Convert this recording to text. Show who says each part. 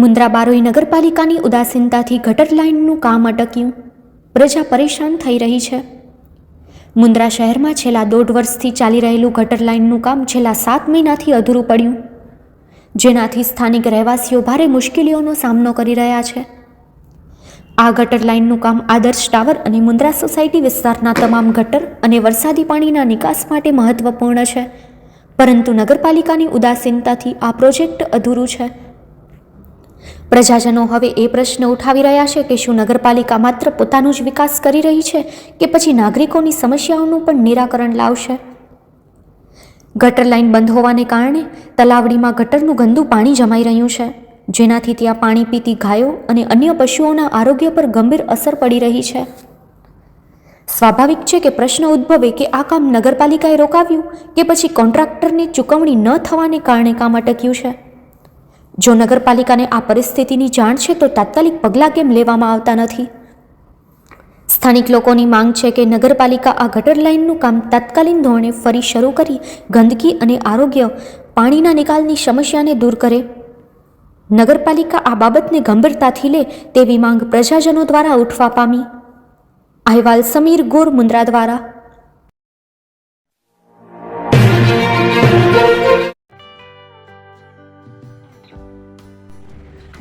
Speaker 1: મુન્દ્રા બારોઈ નગરપાલિકાની ઉદાસીનતાથી ગટર લાઇનનું કામ અટક્યું. પ્રજા પરેશાન થઈ રહી છે. મુન્દ્રા શહેરમાં છેલ્લા દોઢ વર્ષથી ચાલી રહેલું ગટર લાઇનનું કામ છેલ્લા સાત મહિનાથી અધૂરું પડ્યું. જેનાથી સ્થાનિક રહેવાસીઓ ભારે મુશ્કેલીઓનો સામનો કરી રહ્યા છે. આ ગટર લાઇનનું કામ આદર્શ ટાવર અને મુન્દ્રા સોસાયટી વિસ્તારના તમામ ગટર અને વરસાદી પાણીના નિકાસ માટે મહત્વપૂર્ણ છે. પરંતુ નગરપાલિકાની ઉદાસીનતાથી આ પ્રોજેક્ટ અધૂરું છે. પ્રજાજનો હવે એ પ્રશ્ન ઉઠાવી રહ્યા છે કે શું નગરપાલિકા માત્ર પોતાનો જ વિકાસ કરી રહી છે કે પછી નાગરિકોની સમસ્યાઓનું પણ નિરાકરણ લાવશે? ગટર લાઇન બંધ હોવાને કારણે તલાવડીમાં ગટરનું ગંદુ પાણી જમાઈ રહ્યું છે, જેનાથી ત્યાં પાણી પીતી ગાયો અને અન્ય પશુઓના આરોગ્ય પર ગંભીર અસર પડી રહી છે. સ્વાભાવિક છે કે પ્રશ્ન ઉદ્ભવે કે આ કામ નગરપાલિકાએ રોકાવ્યું કે પછી કોન્ટ્રાક્ટરને ચૂકવણી ન થવાને કારણે કામ અટક્યું છે. જો નગરપાલિકાને આ પરિસ્થિતિની જાણ છે તો તાત્કાલિક પગલાં કેમ લેવામાં આવતા નથી? સ્થાનિક લોકોની માંગ છે કે નગરપાલિકા આ ગટર લાઇનનું કામ તાત્કાલિક ધોરણે ફરી શરૂ કરી ગંદકી અને આરોગ્ય પાણીના નિકાલની સમસ્યાને દૂર કરે. નગરપાલિકા આ બાબતને ગંભીરતાથી લે તેવી માંગ પ્રજાજનો દ્વારા ઉઠવા પામી. અહેવાલ સમીર ગોર મુન્દ્રા દ્વારા.